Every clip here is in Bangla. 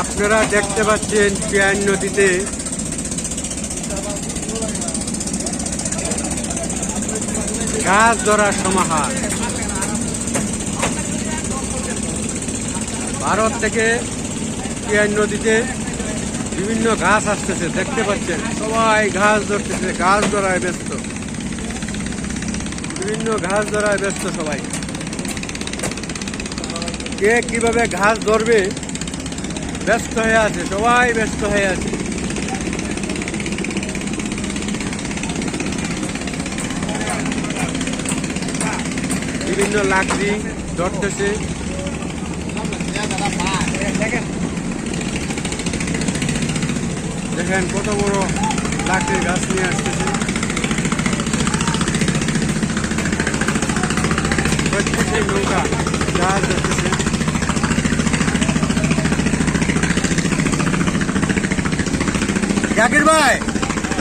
আপনারা দেখতে পাচ্ছেন পিয়ান নদীতে। গাছ ধরার সমাহার। ভারত থেকে পিয়ান নদীতে বিভিন্ন ঘাস আসতেছে, দেখতে পাচ্ছেন। সবাই ঘাস ধরতেছে ঘাস ধরায় ব্যস্ত। বিভিন্ন ঘাস ধরায় ব্যস্ত সবাই। কে কীভাবে ঘাস ধরবে? ব্যস্ত হয়ে আছে, সবাই ব্যস্ত হয়ে আছে। বিভিন্ন লাকড়ি ধরতেছে। দেখেন কত বড় লাকড়ির গাছ নিয়ে আসতেছে। নৌকা জাহাজ জাকির ভাই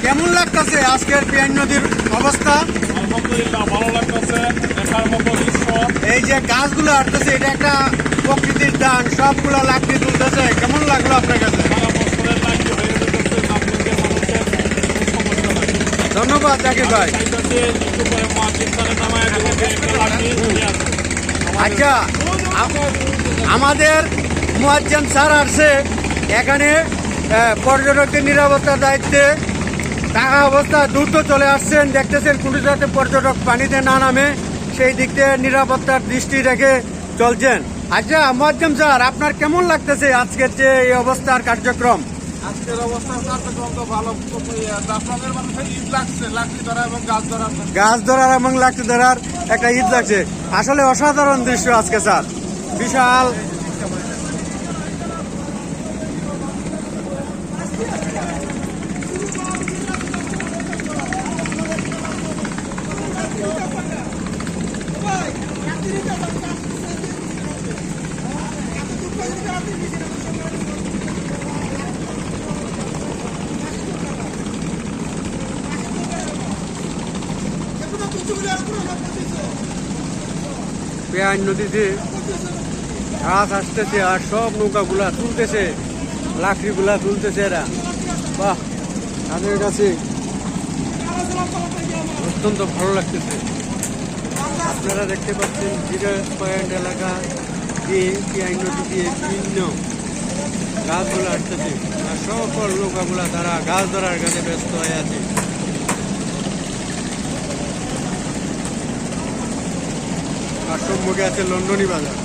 কেমন লাগতেছে আজকের পিয়ান নদীর অবস্থা? আলহামদুলিল্লাহ ভালো লাগতেছে দেখার মতো দৃশ্য। এই যে গাছগুলো আসতেছে এটা একটা প্রকৃতির দান সবগুলো লাকড়ি তুলতেছে কেমন লাগল আপনার কাছে? ধন্যবাদ জাকির ভাই। আচ্ছা আমাদের মুয়াজ্জাম স্যার আসছে এখানে পর্যটকদের নিরাপত্তার দায়িত্বে। টাকা অবস্থা দ্রুত চলে আসছেন। দেখতেছেন কোনো যাতে পর্যটক পানিতে না নামে। সেই দিক থেকে নিরাপত্তার দৃষ্টি রেখে চলছেন। আচ্ছা মুয়াজ্জাম স্যার আপনার কেমন লাগতেছে আজকের যে এই অবস্থার কার্যক্রম? আজকের অবস্থার কার্যক্রম তো ভালো। আপনাদের মানুষের ঈদ লাগছে লাঠি ধরা এবং গাছ ধরা। গাছ ধরার এবং লাকড়ি ধরার একটা ঈদ লাগছে। আসলে অসাধারণ দৃশ্য আজকে স্যার। বিশাল পেয়ার নদীতে ঘাস আসতেছে আর সব নৌকাগুলা তুলতেছে, লাকড়িগুলা তুলতেছে এরা। বাহ, তাদের কাছে অত্যন্ত ভালো লাগতেছে। আপনারা দেখতে পাচ্ছেন জিরো পয়েন্ট এলাকা। দিয়ে পেয়ার নদী দিয়ে বিভিন্ন গাছগুলো আসতেছে। আর সকল নৌকাগুলা তারা গাছ ধরার কাছে ব্যস্ত হয়ে আছে। আর সম্মুখে আছে লন্ডনী বাজার।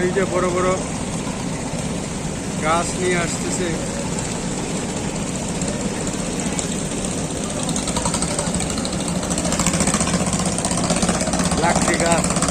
এই যে বড় বড় গাছ নিয়ে আসতেছে। লাকড়ি গাছ অসাধারণ